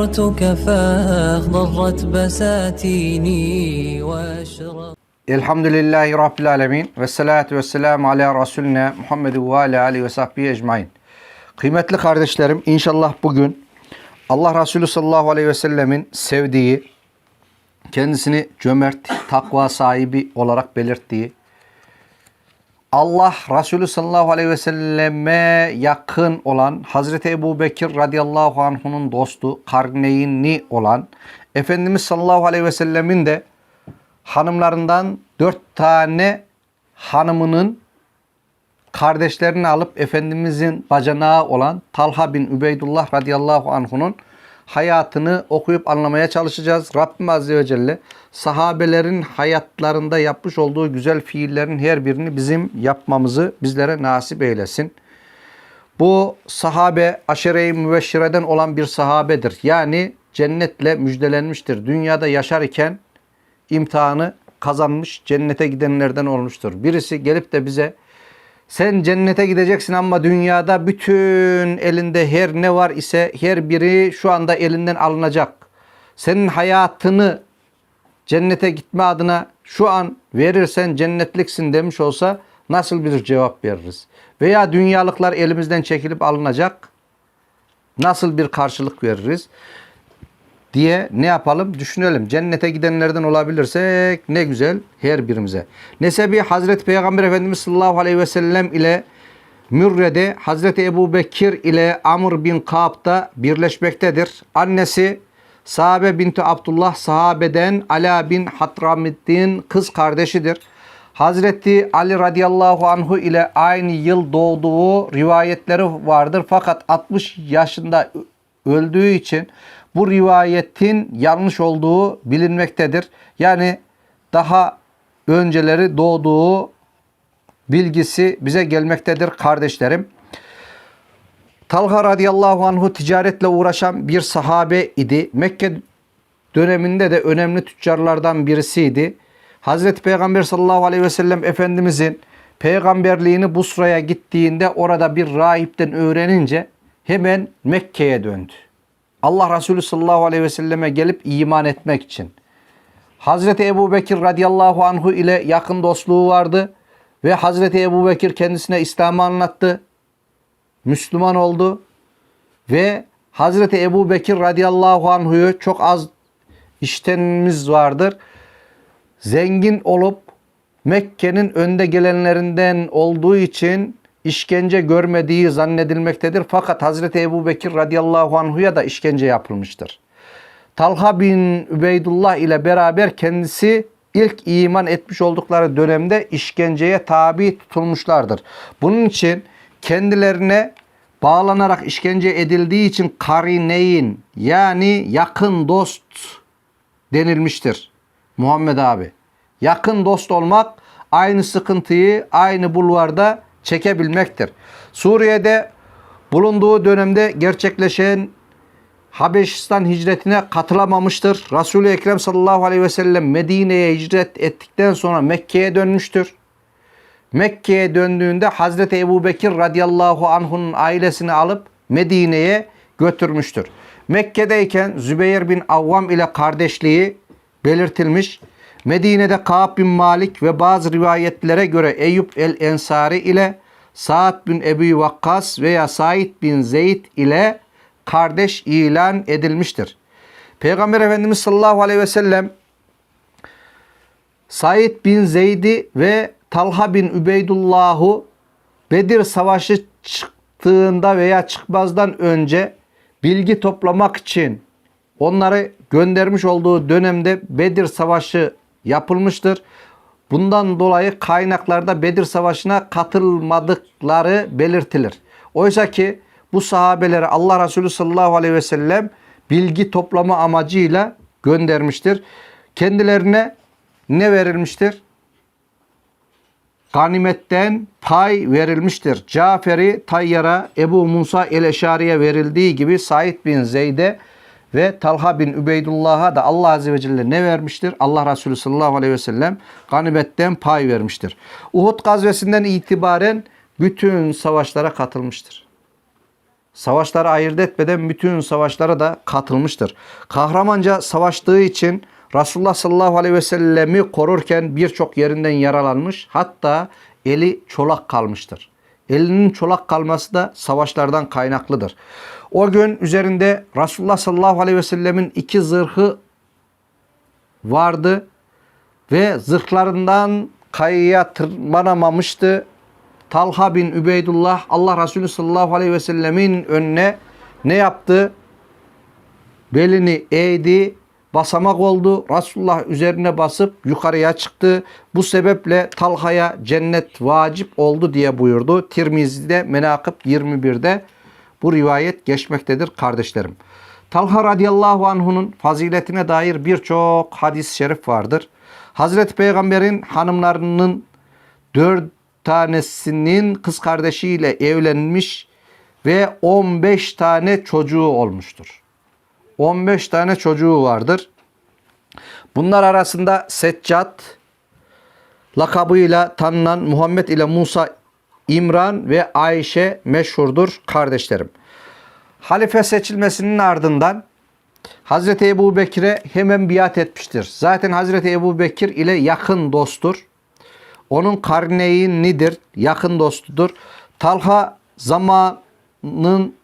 صرتك فاخضرت بساتيني واشرق Elhamdülillahi Rabbil Alemin ve salatu ve selamu ala Resulüne Muhammed ve ala alihi ve sahbihi ecmain. Kıymetli kardeşlerim inşallah bugün Allah Resulü sallallahu aleyhi ve sellemin sevdiği, kendisini cömert, takva sahibi olarak belirttiği, Allah Resulü sallallahu aleyhi ve selleme yakın olan Hazreti Ebu Bekir radıyallahu anh'unun dostu, karneyni olan Efendimiz sallallahu aleyhi ve sellemin de hanımlarından dört tane hanımının kardeşlerini alıp Efendimizin bacanağı olan Talha bin Übeydullah radıyallahu anh'unun hayatını okuyup anlamaya çalışacağız. Rabbim Azze ve Celle sahabelerin hayatlarında yapmış olduğu güzel fiillerin her birini bizim yapmamızı bizlere nasip eylesin. Bu sahabe aşere-i müveşşireden olan bir sahabedir. Yani cennetle müjdelenmiştir. Dünyada yaşar iken imtihanı kazanmış, cennete gidenlerden olmuştur. Birisi gelip de bize sen cennete gideceksin ama dünyada bütün elinde her ne var ise her biri şu anda elinden alınacak. Senin hayatını cennete gitme adına şu an verirsen cennetliksin demiş olsa nasıl bir cevap veririz? Veya dünyalıklar elimizden çekilip alınacak. Nasıl bir karşılık veririz? Diye ne yapalım? Düşünelim. Cennete gidenlerden olabilirsek ne güzel her birimize. Nesebi Hazreti Peygamber Efendimiz sallallahu aleyhi ve sellem ile Mürre'de Hazreti Ebu Bekir ile Amr bin Kaab'da birleşmektedir. Annesi Sahabe binti Abdullah sahabeden Ala bin Hatramiddin kız kardeşidir. Hazreti Ali radıyallahu anhu ile aynı yıl doğduğu rivayetleri vardır. Fakat 60 yaşında öldüğü için bu rivayetin yanlış olduğu bilinmektedir. Yani daha önceleri doğduğu bilgisi bize gelmektedir kardeşlerim. Talha radıyallahu anhu ticaretle uğraşan bir sahabe idi. Mekke döneminde de önemli tüccarlardan birisiydi. Hazreti Peygamber sallallahu aleyhi ve sellem Efendimizin peygamberliğini Busra'ya gittiğinde orada bir rahipten öğrenince hemen Mekke'ye döndü. Allah Resulü sallallahu aleyhi ve selleme gelip iman etmek için. Hazreti Ebu Bekir radıyallahu anhu ile yakın dostluğu vardı. Ve Hazreti Ebu Bekir kendisine İslam'ı anlattı. Müslüman oldu. Ve Hazreti Ebu Bekir radıyallahu anhu'yu çok az iştenimiz vardır. Zengin olup Mekke'nin önde gelenlerinden olduğu için işkence görmediği zannedilmektedir. Fakat Hazreti Ebu Bekir radıyallahu anhuya da işkence yapılmıştır. Talha bin Übeydullah ile beraber kendisi ilk iman etmiş oldukları dönemde işkenceye tabi tutulmuşlardır. Bunun için kendilerine bağlanarak işkence edildiği için karineyn yani yakın dost denilmiştir. Muhammed abi. Yakın dost olmak aynı sıkıntıyı aynı bulvarda çekebilmektir. Suriye'de bulunduğu dönemde gerçekleşen Habeşistan hicretine katılamamıştır. Resul-i Ekrem sallallahu aleyhi ve sellem Medine'ye hicret ettikten sonra Mekke'ye dönmüştür. Mekke'ye döndüğünde Hazreti Ebu Bekir radıyallahu anh'un ailesini alıp Medine'ye götürmüştür. Mekke'deyken Zübeyir bin Avvam ile kardeşliği belirtilmiş. Medine'de Kaab bin Malik ve bazı rivayetlere göre Eyüp el-Ensari ile Sa'd bin Ebu Vakkas veya Said bin Zeyd ile kardeş ilan edilmiştir. Peygamber Efendimiz sallallahu aleyhi ve sellem Said bin Zeyd'i ve Talha bin Übeydullah'u Bedir Savaşı çıktığında veya çıkmazdan önce bilgi toplamak için onları göndermiş olduğu dönemde Bedir Savaşı yapılmıştır. Bundan dolayı kaynaklarda Bedir Savaşı'na katılmadıkları belirtilir. Oysa ki bu sahabeleri Allah Resulü sallallahu aleyhi ve sellem bilgi toplama amacıyla göndermiştir. Kendilerine ne verilmiştir? Ganimetten pay verilmiştir. Cafer'i Tayyar'a, Ebu Musa el-Eşari'ye verildiği gibi Said bin Zeyd'e ve Talha bin Übeydullah'a da Allah Azze ve Celle ne vermiştir? Allah Resulü sallallahu aleyhi ve sellem ganimetten pay vermiştir. Uhud gazvesinden itibaren bütün savaşlara katılmıştır. Savaşları ayırt etmeden bütün savaşlara da katılmıştır. Kahramanca savaştığı için Resulullah sallallahu aleyhi ve sellemi korurken birçok yerinden yaralanmış. Hatta eli çolak kalmıştır. Elinin çolak kalması da savaşlardan kaynaklıdır. O gün üzerinde Resulullah sallallahu aleyhi ve sellemin iki zırhı vardı ve zırhlarından kayaya tırmanamamıştı. Talha bin Übeydullah Allah Resulü sallallahu aleyhi ve sellemin önüne ne yaptı? Belini eğdi, basamak oldu. Resulullah üzerine basıp yukarıya çıktı. Bu sebeple Talha'ya cennet vacip oldu diye buyurdu. Tirmizi'de Menakıb 21'de bu rivayet geçmektedir kardeşlerim. Talha radıyallahu anh'unun faziletine dair birçok hadis-i şerif vardır. Hazreti Peygamber'in hanımlarının dört tanesinin kız kardeşiyle evlenmiş ve 15 tane çocuğu olmuştur. 15 tane çocuğu vardır. Bunlar arasında Seccat lakabıyla tanınan Muhammed ile Musa İmran ve Ayşe meşhurdur kardeşlerim. Halife seçilmesinin ardından Hazreti Ebu Bekir'e hemen biat etmiştir. Zaten Hazreti Ebu Bekir ile yakın dosttur. Onun karneyinidir, yakın dostudur. Talha zamanın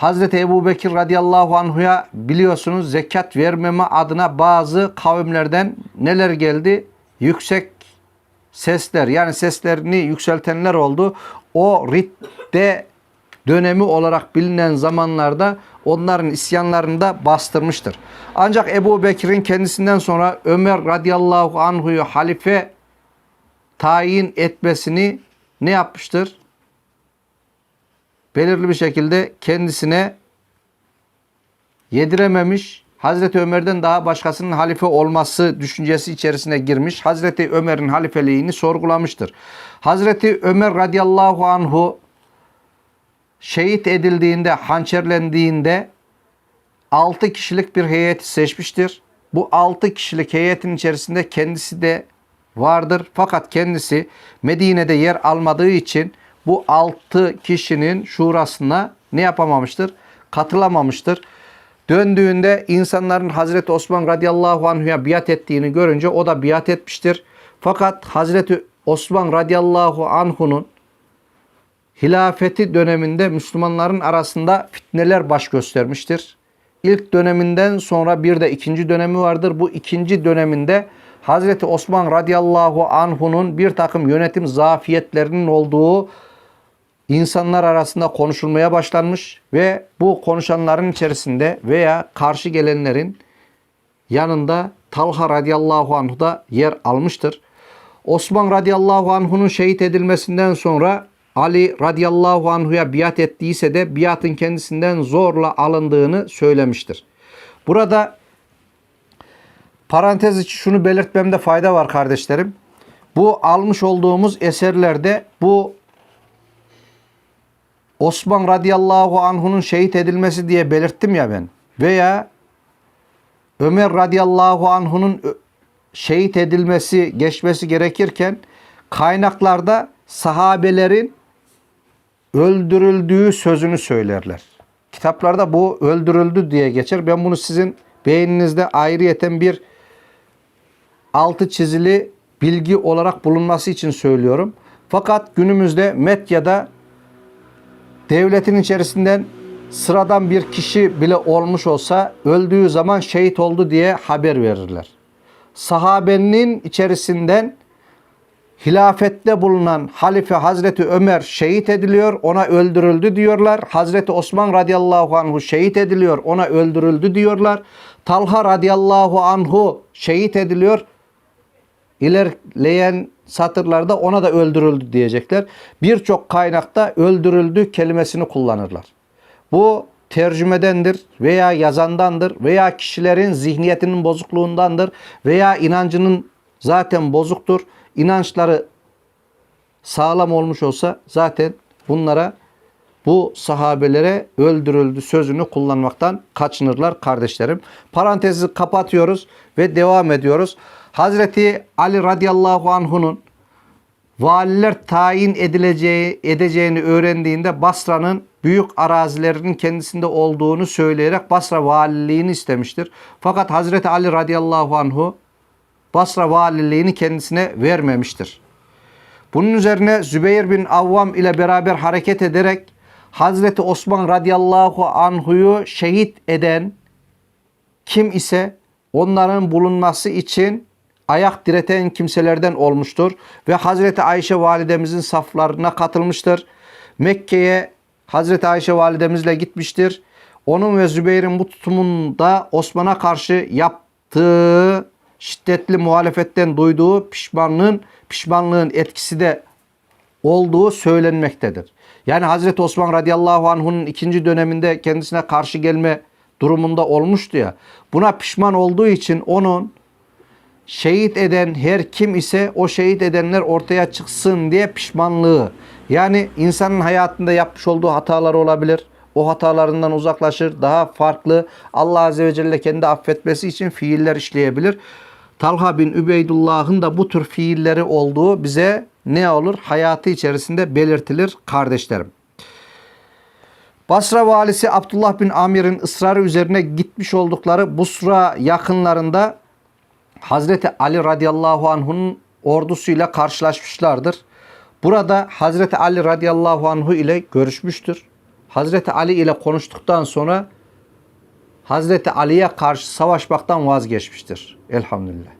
Hazreti Ebu Bekir radıyallahu anhuya biliyorsunuz zekat vermeme adına bazı kavimlerden neler geldi? Yüksek sesler yani seslerini yükseltenler oldu. O ridde dönemi olarak bilinen zamanlarda onların isyanlarını da bastırmıştır. Ancak Ebu Bekir'in kendisinden sonra Ömer radıyallahu anhuyu halife tayin etmesini ne yapmıştır? Belirli bir şekilde kendisine yedirememiş. Hazreti Ömer'den daha başkasının halife olması düşüncesi içerisine girmiş. Hazreti Ömer'in halifeliğini sorgulamıştır. Hazreti Ömer radıyallahu anhu şehit edildiğinde, hançerlendiğinde 6 kişilik bir heyeti seçmiştir. Bu 6 kişilik heyetin içerisinde kendisi de vardır. Fakat kendisi Medine'de yer almadığı için bu 6 kişinin şurasına ne yapamamıştır? Katılamamıştır. Döndüğünde insanların Hazreti Osman radıyallahu anhu'ya biat ettiğini görünce o da biat etmiştir. Fakat Hazreti Osman radıyallahu anhu'nun hilafeti döneminde Müslümanların arasında fitneler baş göstermiştir. İlk döneminden sonra bir de ikinci dönemi vardır. Bu ikinci döneminde Hazreti Osman radıyallahu anhu'nun bir takım yönetim zafiyetlerinin olduğu insanlar arasında konuşulmaya başlanmış ve bu konuşanların içerisinde veya karşı gelenlerin yanında Talha radıyallahu anhu da yer almıştır. Osman radıyallahu anhu'nun şehit edilmesinden sonra Ali radıyallahu anhu'ya biat ettiyse de biatın kendisinden zorla alındığını söylemiştir. Burada parantez içi şunu belirtmemde fayda var kardeşlerim. Bu almış olduğumuz eserlerde bu Osman radıyallahu anhu'nun şehit edilmesi diye belirttim ya ben. Veya Ömer radıyallahu anhu'nun şehit edilmesi, geçmesi gerekirken kaynaklarda sahabelerin öldürüldüğü sözünü söylerler. Kitaplarda bu öldürüldü diye geçer. Ben bunu sizin beyninizde ayrıyeten bir altı çizili bilgi olarak bulunması için söylüyorum. Fakat günümüzde medyada devletin içerisinden sıradan bir kişi bile olmuş olsa öldüğü zaman şehit oldu diye haber verirler. Sahabenin içerisinden hilafette bulunan halife Hazreti Ömer şehit ediliyor, ona öldürüldü diyorlar. Hazreti Osman radıyallahu anhu şehit ediliyor, ona öldürüldü diyorlar. Talha radıyallahu anhu şehit ediliyor. İlerleyen satırlarda ona da öldürüldü diyecekler. Birçok kaynakta öldürüldü kelimesini kullanırlar. Bu tercümedendir veya yazandandır veya kişilerin zihniyetinin bozukluğundandır veya inancının zaten bozuktur. İnançları sağlam olmuş olsa zaten bunlara bu sahabelere öldürüldü sözünü kullanmaktan kaçınırlar kardeşlerim. Parantezi kapatıyoruz ve devam ediyoruz. Hazreti Ali radıyallahu anhu'nun valiler tayin edileceği edeceğini öğrendiğinde Basra'nın büyük arazilerinin kendisinde olduğunu söyleyerek Basra valiliğini istemiştir. Fakat Hazreti Ali radıyallahu anhu Basra valiliğini kendisine vermemiştir. Bunun üzerine Zübeyir bin Avvam ile beraber hareket ederek Hazreti Osman radıyallahu anhuyu şehit eden kim ise onların bulunması için ayak direten kimselerden olmuştur ve Hazreti Ayşe validemizin saflarına katılmıştır. Mekke'ye Hazreti Ayşe validemizle gitmiştir. Onun ve Zübeyir'in bu tutumunda Osman'a karşı yaptığı şiddetli muhalefetten duyduğu pişmanlığın pişmanlığın etkisi de olduğu söylenmektedir. Yani Hazreti Osman radıyallahu anh'un ikinci döneminde kendisine karşı gelme durumunda olmuştu ya. Buna pişman olduğu için onun şehit eden her kim ise o şehit edenler ortaya çıksın diye pişmanlığı. Yani insanın hayatında yapmış olduğu hatalar olabilir. O hatalarından uzaklaşır. Daha farklı Allah Azze ve Celle kendi affetmesi için fiiller işleyebilir. Talha bin Übeydullah'ın da bu tür fiilleri olduğu bize ne olur? Hayatı içerisinde belirtilir kardeşlerim. Basra valisi Abdullah bin Amir'in ısrarı üzerine gitmiş oldukları Busra yakınlarında Hazreti Ali radıyallahu anh'un ordusuyla karşılaşmışlardır. Burada Hazreti Ali radıyallahu anhu ile görüşmüştür. Hazreti Ali ile konuştuktan sonra Hazreti Ali'ye karşı savaşmaktan vazgeçmiştir. Elhamdülillah.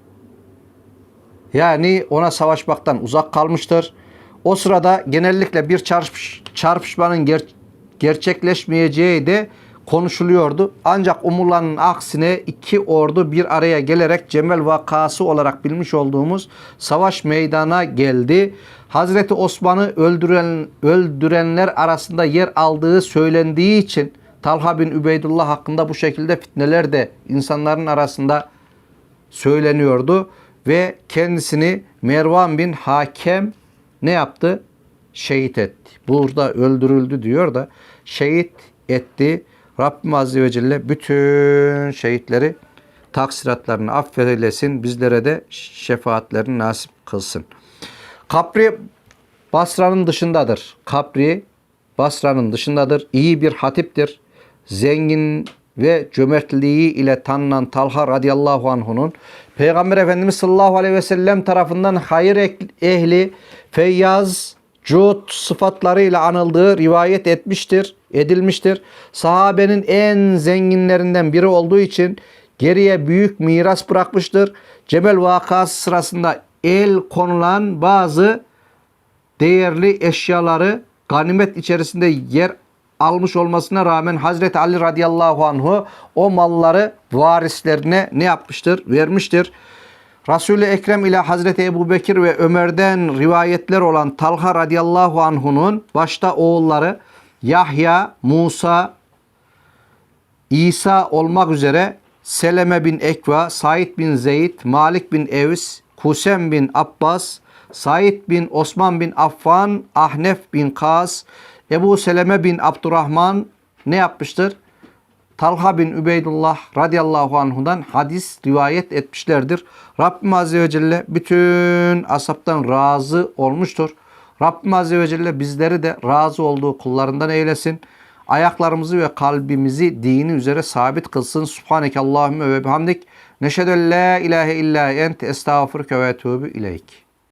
Yani ona savaşmaktan uzak kalmıştır. O sırada genellikle bir çarpış, çarpışmanın ger, gerçekleşmeyeceği de konuşuluyordu. Ancak umulanın aksine iki ordu bir araya gelerek Cemel vakası olarak bilmiş olduğumuz savaş meydana geldi. Hazreti Osman'ı öldüren, öldürenler arasında yer aldığı söylendiği için Talha bin Übeydullah hakkında bu şekilde fitneler de insanların arasında söyleniyordu ve kendisini Mervan bin Hakem ne yaptı? Şehit etti. Burada öldürüldü diyor da şehit etti. Rabbim Azze ve Celle bütün şehitleri taksiratlarını affeylesin. Bizlere de şefaatlerini nasip kılsın. Kapri Basra'nın dışındadır. Kapri Basra'nın dışındadır. İyi bir hatiptir. Zengin ve cömertliği ile tanınan Talha radıyallahu anh'unun Peygamber Efendimiz sallallahu aleyhi ve sellem tarafından hayır ehli, feyyaz, cud sıfatlarıyla anıldığı rivayet etmiştir, edilmiştir. Sahabenin en zenginlerinden biri olduğu için geriye büyük miras bırakmıştır. Cebel vakası sırasında el konulan bazı değerli eşyaları ganimet içerisinde yer almış olmasına rağmen Hazreti Ali radıyallahu anhu o malları varislerine ne yapmıştır? Vermiştir. Resul-i Ekrem ile Hazreti Ebu Bekir ve Ömer'den rivayetler olan Talha radıyallahu anhunun başta oğulları Yahya, Musa, İsa olmak üzere Seleme bin Ekva, Said bin Zeyd, Malik bin Evs, Kusem bin Abbas, Said bin Osman bin Affan, Ahnef bin Kas, Ebu Seleme bin Abdurrahman ne yapmıştır? Talha bin Übeydullah radıyallahu anhudan hadis rivayet etmişlerdir. Rabbim Azze ve Celle bütün asaptan razı olmuştur. Rabbim Azze ve Celle bizleri de razı olduğu kullarından eylesin. Ayaklarımızı ve kalbimizi dini üzere sabit kılsın. Subhaneke Allahümme ve bihamdik. Neşhedü la ilahe illa ent estağfurke ve etûbü ileyk.